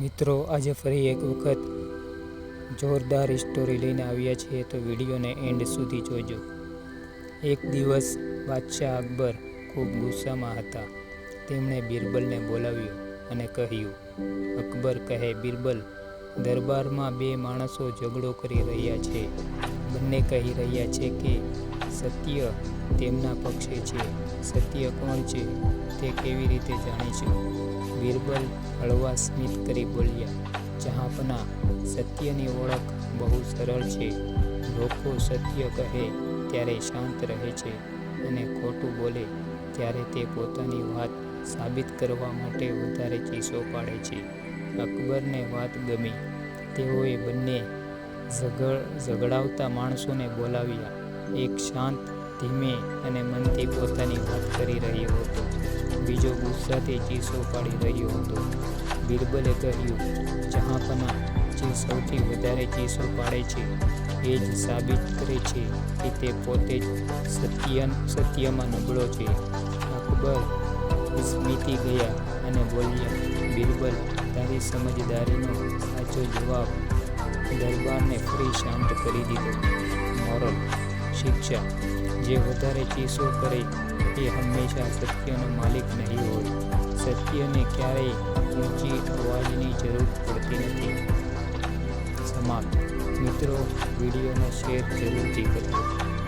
મિત્રો, આજે ફરી એક વખત જોરદાર સ્ટોરી લઈને આવ્યા છીએ, તો વિડીયોને એન્ડ સુધી જોજો. એક દિવસ બાદશાહ અકબર ખૂબ ગુસ્સામાં હતા. તેમણે બિરબલને બોલાવ્યો અને કહ્યું, અકબર કહે, બિરબલ, દરબારમાં બે માણસો ઝઘડો કરી રહ્યા છે. બંને કહી રહ્યા છે કે, સત્ય તેમના પક્ષે છે, સત્ય કોણ છે તે કેવી રીતે જાણીશું બિરબલ હળવા સ્મિત કરી બોલ્યા, જહાંપના, સત્યની ઓળખ બહુ સરળ છે. લોકો સત્ય કહે ત્યારે શાંત રહે છે અને ખોટું બોલે ત્યારે તે પોતાની વાત સાબિત કરવા માટે વધારે ચીસો પાડે છે. અકબરને વાત ગમી. તેઓએ બંને ઝઘડ, ઝઘડાવતા માણસોને બોલાવ્યા. એક શાંત ધીમે અને મનથી પોતાની વાત કરી રહ્યો હતો. બીજો ગુસ્સાથી ચીસો પાડી રહ્યો હતો. બિરબલે કહ્યું, જહાંપના, જે સૌથી વધારે ચીસો પાડે છે, એ જ સાબિત કરે છે કે તે પોતે જ સત્ય સત્યમાં નબળો છે. અકબર સ્મિતી ગયા અને બોલ્યા, બિરબલ, તારી સમજદારીનો સાચો જવાબ દરબારને ફરી શાંત કરી દીધો. મોરલ શિક્ષા જે વધારે ચીસો કરે એ હંમેશા સત્યનો માલિક નહીં હોય. સત્યને ક્યારેય ઊંચી અવાજની જરૂર પડતી નથી. સમાપ્ત. મિત્રો, વિડીયોને શેર જરૂરથી કરજો.